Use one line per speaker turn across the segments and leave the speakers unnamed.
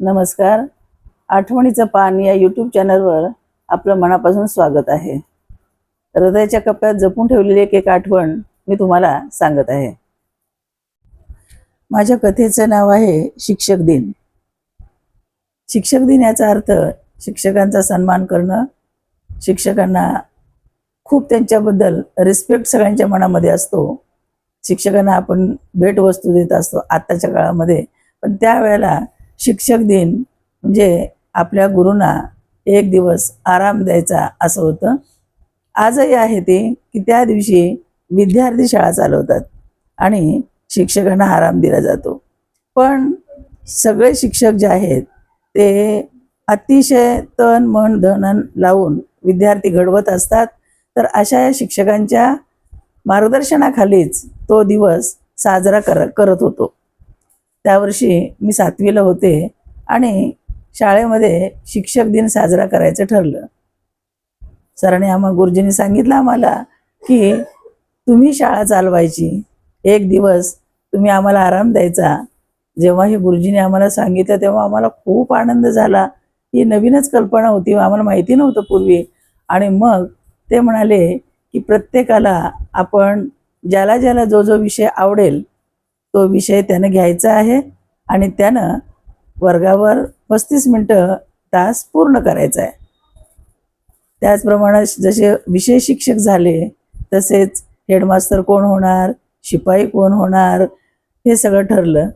नमस्कार. आठवणीचं पान या यूट्यूब चॅनलवर आपलं मनापासून स्वागत आहे. हृदयाच्या कप्प्यात जपून ठेवलेली एक एक आठवण मी तुम्हाला सांगत आहे. माझ्या कथेचं नाव आहे शिक्षक दिन. शिक्षक दिन याचा अर्थ शिक्षकांचा सन्मान करणं शिक्षकांना खूप त्यांच्याबद्दल रिस्पेक्ट सगळ्यांच्या मनामध्ये असतो. शिक्षकांना आपण भेटवस्तू देत असतो आत्ताच्या काळामध्ये. पण त्यावेळेला शिक्षक दिन म्हणजे आपल्या गुरूंना एक दिवस आराम द्यायचा असं होतं. आजही आहे ते की त्या दिवशी विद्यार्थी शाळा चालवतात आणि शिक्षकांना आराम दिला जातो. पण सगळे शिक्षक जे आहेत ते अतिशय तन मन धन लावून विद्यार्थी घडवत असतात. तर अशा या शिक्षकांच्या मार्गदर्शनाखालीच तो दिवस साजरा कर करत होतो. त्यावर्षी मी सातवीला होते आणि शाळेमध्ये शिक्षक दिन साजरा करायचं ठरलं. सरांनी आम्हा गुरुजींनी सांगितलं आम्हाला की तुम्ही शाळा चालवायची. एक दिवस तुम्ही आम्हाला आराम द्यायचा. जेव्हा हे गुरुजींनी आम्हाला सांगितलं तेव्हा आम्हाला खूप आनंद झाला. ही नवीनच कल्पना होती आम्हाला माहिती नव्हतं पूर्वी. आणि मग ते म्हणाले की प्रत्येकाला आपण ज्याला ज्याला जो जो विषय आवडेल तो विषय त्यानं घ्यायचा आहे आणि त्यानं वर्गावर पस्तीस मिनटं तास पूर्ण करायचा आहे. त्याचप्रमाणे जसे विषय शिक्षक झाले तसेच हेडमास्तर कोण होणार शिपाई कोण होणार हे सगळं ठरलं.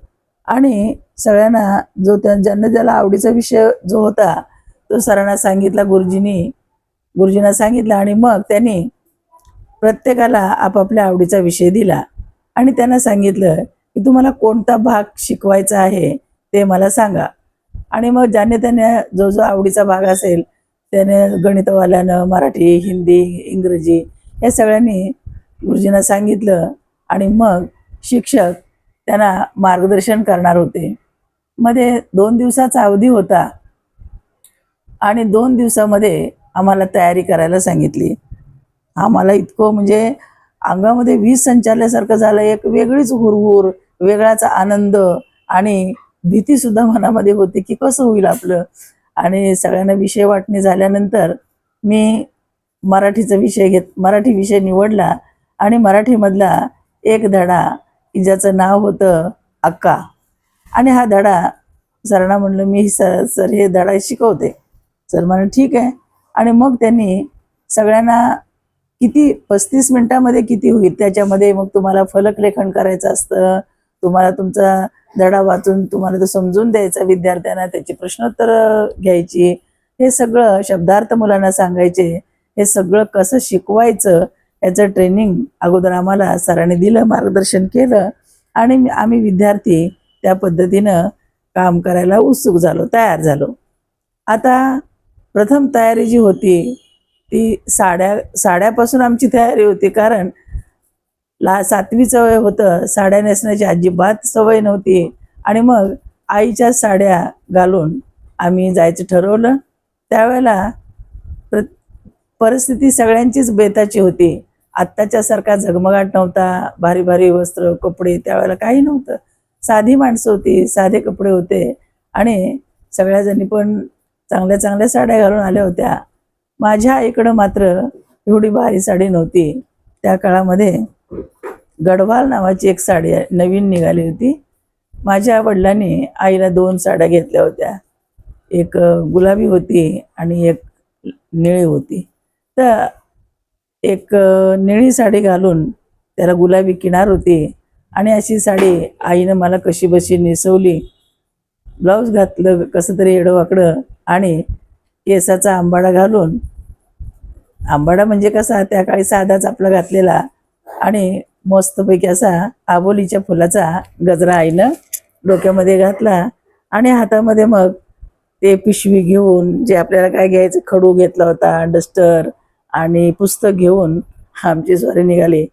आणि सगळ्यांना जो त्या ज्यांना ज्याला आवडीचा विषय जो होता तो सरांना सांगितला गुरुजींनी गुरुजींना सांगितलं आणि मग त्यांनी प्रत्येकाला आपापल्या आवडीचा विषय दिला. आणि त्यांना सांगितलं की तुम्हाला कोणता भाग शिकवायचा आहे ते मला सांगा. आणि मग ज्याने त्याने जो जो आवडीचा भाग असेल त्याने गणितवाल्यानं मराठी हिंदी इंग्रजी या सगळ्यांनी गुरुजींना सांगितलं आणि मग शिक्षक त्यांना मार्गदर्शन करणार होते. मध्ये दोन दिवसाचा अवधी होता आणि दोन दिवसामध्ये आम्हाला तयारी करायला सांगितली. आम्हाला इतकं म्हणजे अंगामध्ये वीज संचारल्यासारखं झालं एक वेगळीच हुरहुर वेगळाचा आनंद आणि भीती सुद्धा मनामध्ये होती की कसं होईल आपलं. आणि सगळ्यांना विषय वाटणी झाल्यानंतर मी मराठीचा विषय घेत मराठी विषय निवडला आणि मराठीमधला एक धडा ज्याचं नाव होतं अक्का. आणि हा धडा सरांना म्हणलं मी सर सर हे धडा शिकवते. सर म्हणलं ठीक आहे. आणि मग त्यांनी सगळ्यांना किती पस्तीस मिनिटामध्ये किती होईल त्याच्यामध्ये मग तुम्हाला फलक लेखन करायचं असतं तुम्हाला तुमचा धडा वाचून तुम्हाला तो समजून द्यायचा विद्यार्थ्यांना त्याची प्रश्नोत्तर घ्यायची. हे सगळं शब्दार्थ मुलांना सांगायचे हे सगळं कसं शिकवायचं याचं ट्रेनिंग अगोदर आम्हाला सरांनी दिलं मार्गदर्शन केलं आणि आम्ही विद्यार्थी त्या पद्धतीनं काम करायला उत्सुक झालो तयार झालो. आता प्रथम तयारी जी होती ती साड्या साड्यापासून आमची तयारी होती कारण ला सातवीचं वय होतं साड्या नेसण्याची अजिबात सवय नव्हती. आणि मग आईच्या साड्या घालून आम्ही जायचं ठरवलं. त्यावेळेला प्र परिस्थिती सगळ्यांचीच बेताची होती. आत्ताच्यासारखा झगमगाट नव्हता भारी भारी वस्त्र कपडे त्यावेळेला काही नव्हतं. साधी माणसं होती साधे कपडे होते. आणि सगळ्याजणी पण चांगल्या चांगल्या साड्या घालून आल्या होत्या. माझ्या आईकडं मात्र एवढी भारी साडी नव्हती. त्या काळामध्ये गडवाल नावाची एक साडी नवीन निघाली होती. माझ्या वडिलांनी आईला दोन साड्या घेतल्या होत्या. एक गुलाबी होती आणि एक निळी होती. तर एक निळी साडी घालून त्याला गुलाबी किनार होती आणि अशी साडी आईनं मला कशी बशी नेसवली. ब्लाऊज घातलं कसं तरी एडवाकडं आणि केसाचा आंबाडा घालून. आंबाडा म्हणजे कसा? त्या काळी साधाच आपला घातलेला आणि मस्तपैकी असा आबोलीच्या फुलाचा गजरा आईनं डोक्यामध्ये घातला आणि हातामध्ये मग ते पिशवी घेऊन जे आपल्याला काय घ्यायचं खडू घेतला होता डस्टर आणि पुस्तक घेऊन आमची स्वारी निघाली.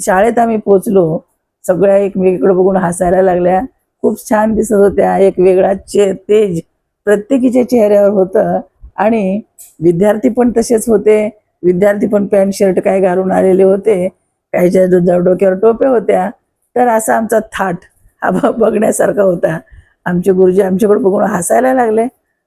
शाळेत आम्ही पोचलो सगळ्या एकमेकीकडे बघून हसायला लागल्या. खूप छान दिसत होत्या. एक वेगळा चे तेज प्रत्येकीच्या चेहऱ्यावर होतं. आणि विद्यार्थी पण तसेच होते. विद्यार्थी पण पॅन्ट शर्ट काय घालून आलेले होते. काहीच्या डो- डोक्यावर टोप्या होत्या. तर असा आमचा थाट हा बघण्यासारखा होता. आमचे गुरुजी आमच्याकडे बघून हसायला लागले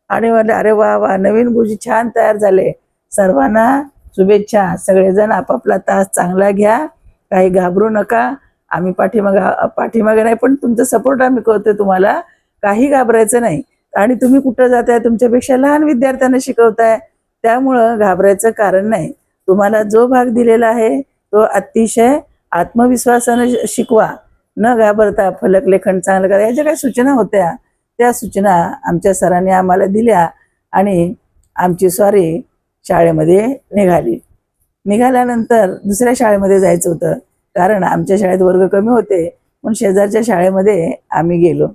आणि म्हणले अरे वा वा नवीन गुरुजी छान तयार झाले. सर्वांना शुभेच्छा. सगळेजण आपापला तास चांगला घ्या. काही घाबरू नका. आम्ही पाठीमागा पाठीमागे नाही पण तुमचा सपोर्ट आम्ही करतोय तुम्हाला. काही घाबरायचं नाही. आणि तुम्ही कुठं जाताय? तुमच्यापेक्षा लहान विद्यार्थ्यांना शिकवताय. त्यामुळं घाबरायचं कारण नाही. तुम्हाला जो भाग दिलेला आहे तो अतिशय आत्मविश्वासानं शिकवा. न घाबरता फलक लेखन चांगलं करा. या ज्या काही सूचना होत्या. त्या सूचना आमच्या सरांनी आम्हाला दिल्या आणि आमची स्वारी शाळेमध्ये निघाली. निघाल्यानंतर दुसऱ्या शाळेमध्ये जायचं होतं. कारण आमच्या शाळेत वर्ग कमी होते. म्हणून शेजारच्या शाळेमध्ये आम्ही गेलो.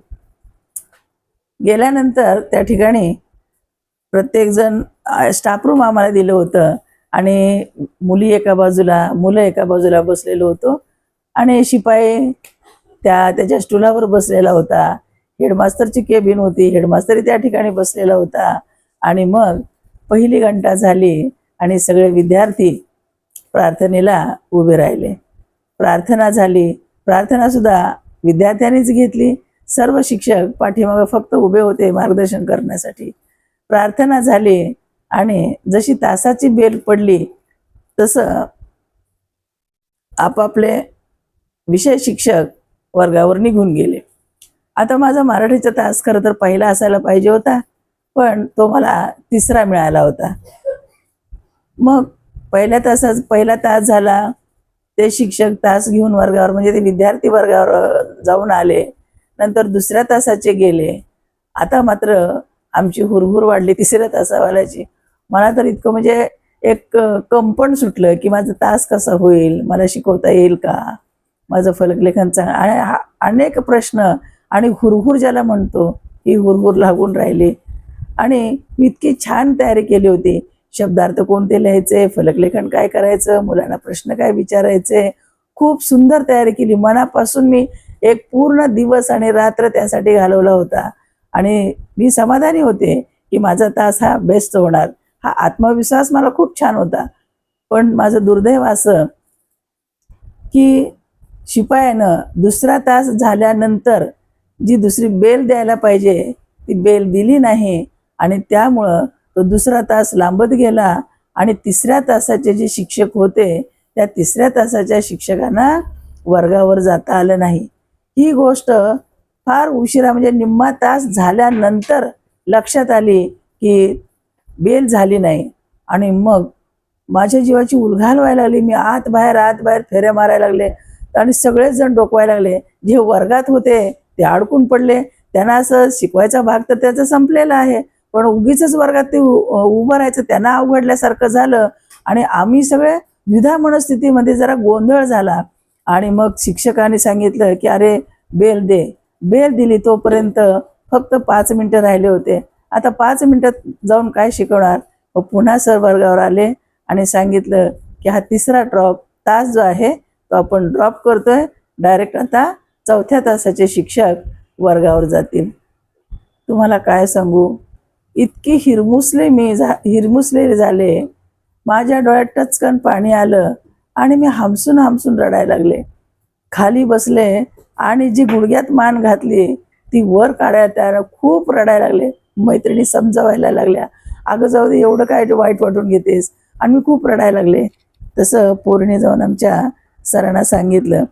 गेल्यानंतर त्या ठिकाणी प्रत्येकजण स्टाफ रूम आम्हाला दिलं होतं. आणि मुली एका बाजूला मुलं एका बाजूला बसलेलो होतो. आणि शिपाई त्या त्याच्या स्टुलावर बसलेला होता. हेडमास्तरची केबिन होती. हेडमास्तरही त्या ठिकाणी बसलेला होता. आणि मग पहिली घंटा झाली आणि सगळे विद्यार्थी प्रार्थनेला उभे राहिले. प्रार्थना झाली. प्रार्थनासुद्धा विद्यार्थ्यांनीच घेतली. सर्व शिक्षक पाठीमागे फक्त उभे होते मार्गदर्शन करण्यासाठी. प्रार्थना झाली. आणि जशी तासाची बेल पडली तसं आपापले विषय शिक्षक वर्गावर निघून गेले. आता माझा मराठीचा तास खरं तर पहिला असायला पाहिजे होता पण तो मला तिसरा मिळाला होता. मग पहिल्या तासात पहिला तास झाला ते शिक्षक तास घेऊन वर्गावर म्हणजे ते विद्यार्थी वर्गावर जाऊन आले. नंतर दुसऱ्या तासाचे गेले. आता मात्र आमची हुरहुर वाढली तिसऱ्या तासावाल्याची. मला तर इतकं म्हणजे एक कंपन सुटलं की माझं तास कसा होईल मला शिकवता येईल का? माझं फलकलेखन चांग आणि हा- अनेक प्रश्न आणि हुरहुर ज्याला म्हणतो ही हुरहुर लागून राहिली. आणि मी इतकी छान तयारी केली होती. शब्दार्थ कोणते लिहायचे? फलकलेखन काय करायचं? मुलांना प्रश्न काय विचारायचे? खूप सुंदर तयारी केली. मनापासून मी एक पूर्ण दिवस आणि रात्र त्यासाठी घालवला होता. आणि मी समाधानी होते की माझा तास हा बेस्ट होणार. हा आत्मविश्वास मला खूप छान होता. पण माझं दुर्दैव असं की शिपायानं दुसरा तास झाल्यानंतर जी दुसरी बेल द्यायला पाहिजे ती बेल दिली नाही आणि त्यामुळं तो दुसरा तास लांबत गेला आणि तिसऱ्या तासाचे जे शिक्षक होते त्या तिसऱ्या तासाच्या शिक्षकांना वर्गावर जाता आलं नाही. ही गोष्ट फार उशिरा म्हणजे निम्मा तास झाल्यानंतर लक्षात आली की बेल झाली नाही. आणि मग माझ्या जीवाची उलघाल व्हायला लागली. मी आत बाहेर आत बाहेर फेऱ्या मारायला लागले. आणि सगळेच जण डोकवायला लागले. जे वर्गात होते ते अडकून पडले. त्यांना असं शिकवायचा भाग तर त्याचा संपलेला आहे. पण उगीच वर्गात ते उ- उभं राहायचं त्यांना अवघडल्यासारखं झालं. आणि आम्ही सगळे द्विधा मनस्थितीमध्ये जरा गोंधळ झाला. आणि मग शिक्षकांनी सांगितलं की अरे बेल दे. बेल दिली तोपर्यंत फक्त पाच मिनिटं राहिले होते. आता पाच मिनिटात जाऊन काय शिकवणार? व पुन्हा सर वर्गावर आले आणि सांगितलं की हा तिसरा ड्रॉप तास जो आहे तो आपण ड्रॉप करतोय. डायरेक्ट आता चौथ्या तासाचे शिक्षक वर्गावर जातील. तुम्हाला काय सांगू? इतकी हिरमुसले मी झा हिरमुसले झाले. माझ्या डोळ्यात टचकन पाणी आलं आणि मी हमसून हमसून रडायला लागले. खाली बसले आणि जी गुडघ्यात मान घातली ती वर काढायला त्याला खूप रडायला लागले. मैत्रिणी समजावायला लागल्या. अगं जाऊ दे एवढं काय वाईट वाटून घेतेस? आणि मी खूप रडायला लागले. तसं पोरणी जाऊन आमच्या सरांना सांगितलं.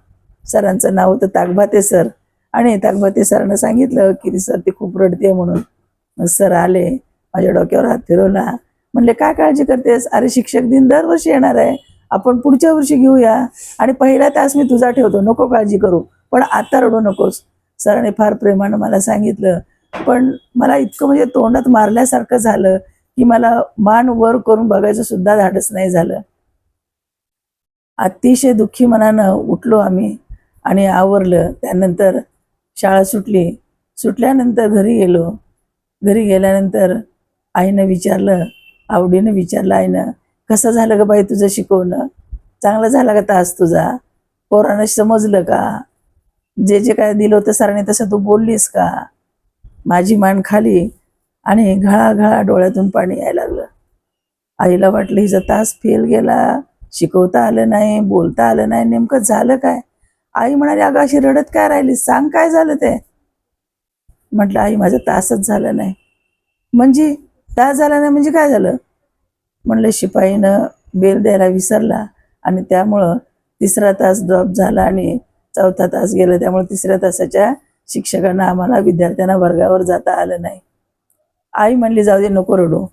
सरांचं नाव होतं ताकभाते सर. आणि ताकभाते सरांना सांगितलं की सर ते खूप रडते म्हणून. मग सर आले माझ्या डोक्यावर हात फिरवला. म्हणले काय काळजी करतेस? अरे शिक्षक दिन दरवर्षी येणार आहे. आपण पुढच्या वर्षी घेऊया. आणि पहिला तास मी तुझा ठेवतो. नको काळजी करू. पण आता रडू नकोस. सरांनी फार प्रेमानं मला सांगितलं. पण मला इतकं म्हणजे तोंडात मारल्यासारखं झालं की मला मान वर करून बघायचं सुद्धा धाडस नाही झालं. अतिशय दुःखी मनानं उठलो आम्ही आणि आवरलं. त्यानंतर शाळा सुटली. सुटल्यानंतर घरी गेलो. घरी गेल्यानंतर आईनं विचारलं आवडीनं विचारलं आईनं कसं झालं का बाई तुझं शिकवणं? चांगलं झालं का तास तुझा? पोरानं समजलं का? जे जे काय दिलं होतं सरांनी तसं तू बोललीस का? माझी मान खाली आणि घळाघळा डोळ्यातून पाणी यायला लागलं. आईला वाटलं हिचा तास फेल गेला. शिकवता आलं नाही बोलता आलं नाही. नेमकं झालं काय? आई म्हणाली अगं अशी रडत काय राहिली? सांग काय झालं ते? म्हटलं आई माझा तासच झाला नाही. म्हणजे? तास झाला नाही म्हणजे काय झालं? म्हणलं शिपाईनं बेल द्यायला विसरला आणि त्यामुळं तिसरा तास ड्रॉप झाला आणि चौथा तास गेला. त्यामुळे तिसऱ्या तासाच्या शिक्षकांना आम्हाला विद्यार्थ्यांना वर्गावर जाता आलं नाही. आई म्हणली जाऊ दे नको रडू.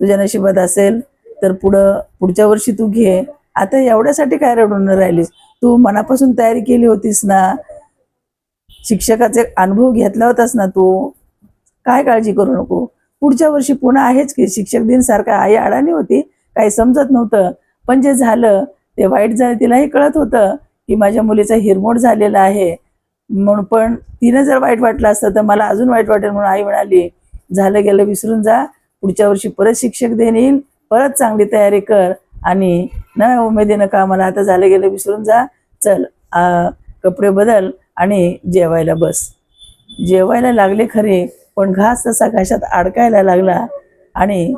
तुझ्या नशिबात असेल तर पुढं पुढच्या वर्षी तू घे. आता एवढ्यासाठी काय रडून राहिलीस? तू मनापासून तयारी केली होतीस ना? शिक्षकाचे अनुभव घेतला होतास ना तू? काय काळजी करू नको. पुढच्या वर्षी पुन्हा आहेच की. शिक्षक दिन सारखा आई अडाणी होती काही समजत नव्हतं. पण जे झालं ते वाईट झालं तिलाही कळत होतं की माझ्या मुलीचा हिरमोड झालेला आहे. म्हणून पण तिनं जर वाईट वाटलं असतं तर मला अजून वाईट वाटेल म्हणून आई म्हणाली झालं गेलं विसरून जा. पुढच्या वर्षी परत शिक्षक दिन येईल. परत चांगली तयारी कर आणि न उमेदीनं कामाला आता झालं गेलं विसरून जा. चल आ, कपडे बदल आणि जेवायला बस. जेवायला लागले खरे पण घास तसा घाशात अडकायला लागला आणि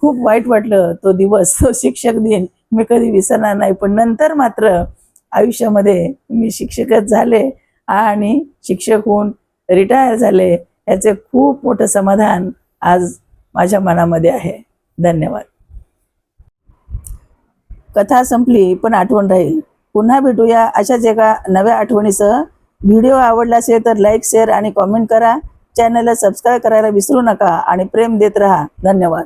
खूप वाईट वाटलं तो दिवस तो शिक्षक दिन. मी कधी विसरणार नाही पण नंतर मात्र आयुष्यामध्ये मी शिक्षकच झाले. आणि शिक्षक होऊन रिटायर झाले याचे खूप मोठं समाधान आज माझ्या मनामध्ये आहे. धन्यवाद. कथा संपली पण आठवण राहील. पुन्हा भेटूया अशाच एका नव्या आठवणीसह. व्हिडिओ आवडला असेल तर लाईक शेअर आणि कॉमेंट करा. चॅनलला सबस्क्राईब करायला विसरू नका आणि प्रेम देत राहा. धन्यवाद.